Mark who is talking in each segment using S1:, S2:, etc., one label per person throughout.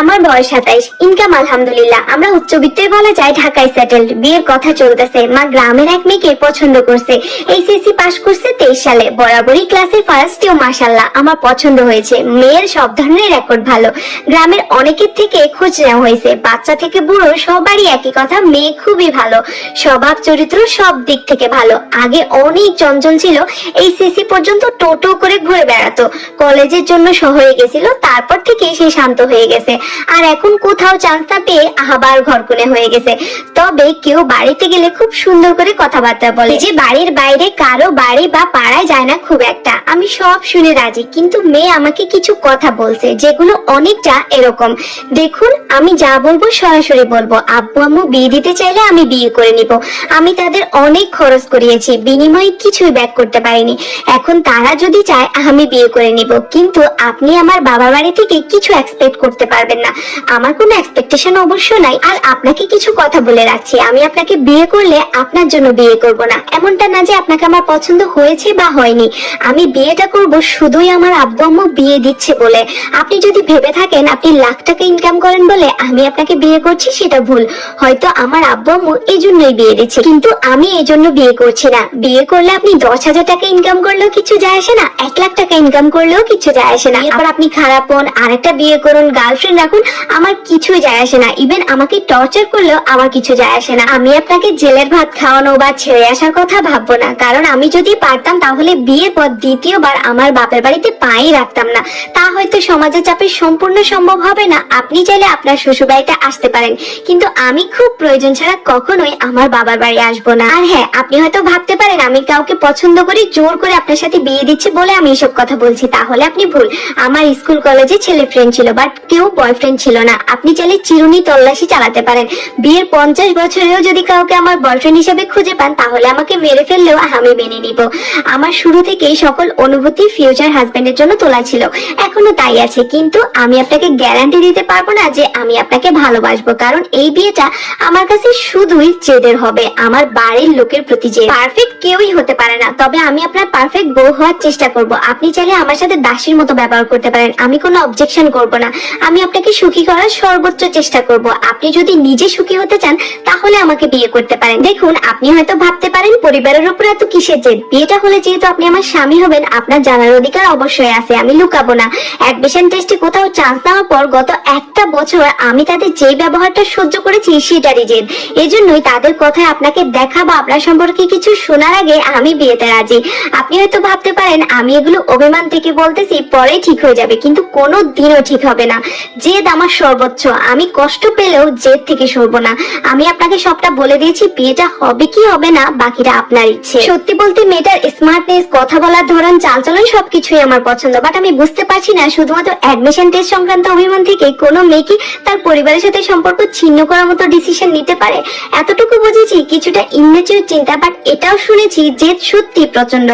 S1: আমার বয়স সাতাইশ। ইনকাম আলহামদুলিল্লাহ। আমরা উচ্চবিত্তই বলা যায় ঢাকায় সেটেলড বিয়ের কথা চলতেছে, মা গ্রামের এক মেয়েকে পছন্দ করছে। এইচএসসি পাশ করছে তেইশ সালে। বরাবরই ক্লাসে ফার্স্টেও মাসাল্লাহ আমার পছন্দ হয়েছে। মেয়ের সব ধরনের রেকর্ড ভালো। গ্রামের অনেকের থেকে খোঁজ নেওয়া হয়েছে। বাচ্চা থেকে বুড়ো, সবারই একই কথা, মেয়ে খুবই ভালো। স্বভাব, চরিত্র সব দিক থেকে ভালো। আগে অনেক চঞ্চল ছিল এই সিসি পর্যন্ত টোটো করে ঘুরে বেড়াতো। কলেজের জন্য শহরে গেছিল, তারপর থেকে সে শান্ত হয়ে গেছে। আর এখন কোথাও চান্স না পেয়ে আবার ঘরকুনে হয়ে গেছে। তবে কেউ বাড়িতে গেলে খুব সুন্দর করে কথাবার্তা বলে। যে বাড়ির বাইরে কারও বাড়ি বা পাড়ায় যায় না খুব একটা। আমি সব শুনে রাজি, কিন্তু মেয়ে আমাকে কিছু কথা বলছে, যেগুলো অনেকটা এরকম। দেখুন, আমি যা বলব সরাসরি বলব। আব্বু আম্মু বিয়ে দিতে চাইলে আমি বিয়ে করে নিব। আমি তাদের অনেক খরচ করিয়েছি, বিনিময়ে কিছুই ব্যাক করতে পারিনি। এখন তারা যদি চায় আমি বিয়ে করে নিব। কিন্তু আপনি আমার বাবা বাড়ি থেকে কিছু এক্সপেক্ট করতে পারবেন না। আমার কোনো এক্সপেকটেশন অবশ্য নাই। আর আপনাকে কিছু কথা বলে রাখছি। আমি আপনাকে বিয়ে করলে আপনার জন্য বিয়ে করব না। এমনটা না যে আপনাকে আমার পছন্দ হয়েছে বা হয়নি। আমি বিয়েটা করব শুধুই আমার আব্বু আম্মু বিয়ে দিচ্ছে বলে। আপনি যদি ভেবে থাকেন আপনি লাখ টাকা ইনকাম করেন বলে আমি আপনাকে বিয়ে করছি সেটা ভুল। হয়তো আমার আব্বু আম্মু এই জন্যই বিয়ে দিচ্ছে। কিন্তু আমি এই জন্য বিয়ে করছি না। বিয়ে করলে আপনি দশ হাজার টাকা ইনকাম করলেও কিছু যায় আসে না। এক লাখ টাকা ইনকাম করলেও কিছু যায় আসে না। এরপর আপনি খারাপ হন আরেকটা বিয়ে করুন গার্লফ্রেন্ড রাখুন আমার কিছুই যায় আসে না। ইভেন আমাকে টর্চার করলেও আমার কিছু যায় আসে না। আমি আপনাকে জেলের ভাত খাওয়ানো বা ছেড়ে আসার কথা ভাববো না। কারণ আমি যদি পারতাম, তাহলে বিয়ের পর দ্বিতীয়বার আমার বাপের বাড়িতে পাই রাখতাম না। তা হয়তো সমাজের চাপে সম্পূর্ণ সম্ভব হবে না। আপনি চাইলে আপনার শ্বশুর বাড়িতে আসতে পারেন। কিন্তু আমি খুব প্রয়োজন ছাড়া কখনোই আমার বাবার বাড়ি আসব না। আর হ্যাঁ আপনি হয়তো ভাবতে পারেন, আমি কাউকে পছন্দ করি, জোর করে আপনার সাথে বিয়ে দিচ্ছি বলে আমি এসব কথা বলছি। তাহলে আপনি ভুল। আমার স্কুল, কলেজে ছেলে ফ্রেন্ড ছিল বাট কেউ বয়ফ্রেন্ড ছিল না। আপনি চাইলে চিরুনি তল্লাশি চালাতে পারেন। বিয়ের পঞ্চাশ বছরেও যদি কাউকে আমার বয়ফ্রেন্ড হিসেবে খুঁজে পান, তাহলে আমাকে মেরে ফেললেও আমি মেনে নিব। আমার শুরু থেকেই সকল অনুভূতি ফিউচার হাজবেন্ডের জন্য তোলা ছিল। এখনও তাই আছে। কিন্তু আমি আপনাকে গ্যারান্টি দিতে পারব না যে আমি আপনাকে ভালোবাসবো। কারণ এই বিয়েটা আমার কাছে শুধুই জেদের হবে। আমার বাড়ির লোকের প্রতি যে পারফেক্ট কেউই হতে পারে না। তবে আমি আপনার পারফেক্ট বউ হওয়ার চেষ্টা করব। আপনি চাইলে আমার সাথে দাসীর মতো ব্যবহার করতে পারেন। আমি কোনো অবজেকশন করব না। আমি আপনাকে সুখী করার সর্বোচ্চ চেষ্টা করব। আপনি যদি নিজে সুখী হতে চান, তাহলে আমাকে বিয়ে করতে পারেন। দেখুন, আপনি হয়তো ভাবতে পারেন, পরিবারের উপর এত কিসের জেদ? বিয়েটা হলে যেহেতু আপনি আমার স্বামী হবেন, আপনার জানার অধিকার অবশ্যই আছে, আমি লুকাবো না। অ্যাডমিশন টেস্টে কোথাও চান্স দেওয়ার পর গত একটা বছর আমি তাদের যেই ব্যবহারটা সহ্য করেছি, সেটারই জেদ। এজন্যই তাদের কথায় আপনাকে দেখা বা আপনার সম্পর্কে কিছু শোনার আগে আমি বিয়েতে রাজি। আপনি হয়তো ভাবতে পারেন, আমি এগুলো অভিমান থেকে বলতেছি, পরে ঠিক হয়ে যাবে, কিন্তু কোনো দিনও ঠিক হবে না। জেদ আমার সর্বোচ্চ। আমি কষ্ট পেলেও জেদ থেকে সরবো না। আমি আপনাকে সবটা বলে দিয়েছি, বিয়েটা হবে কি হবে না, বাকিটা আপনার ইচ্ছে। সত্যি বলতে মেয়েটার স্মার্টনেস কথা বলার ধরন, চালচলন সবকিছুই আমার পছন্দ। বাট আমি বুঝতে পারছি না, শুধুমাত্র অ্যাডমিশন টেস্ট সংক্রান্ত অভিমান থেকে কোনো মেয়ে কি তার পরিবারের সাথে সম্পর্ক ছিন্ন করার মতো ডিসিশন নিতে পারে? এতটুকু বুঝেছি, কিছুটা ইমেচুর চিন্তা বাট এটাও শুনেছি যে সত্যি প্রচণ্ড।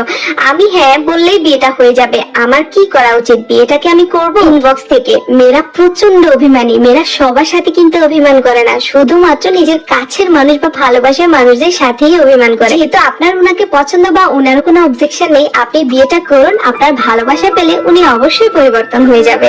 S1: আমি হ্যাঁ বললেই বিয়েটা হয়ে যাবে। আমার কি করা উচিত? বিয়েটাকে আমি করব? ইনবক্স থেকে। মেয়েরা প্রচণ্ড অভিমানী। মেয়েরা সবার সাথে কিন্তু অভিমান করে না। শুধুমাত্র নিজের কাছের মানুষ বা ভালোবাসার মানুষদের সাথেই অভিমান করে। যেহেতু আপনার উনাকে পছন্দ বা উনার কোনো অবজেকশন নেই, আপনি বিয়েটা করুন, আপনার ভালোবাসা পেলে উনি অবশ্যই পরিবর্তন হয়ে যাবে।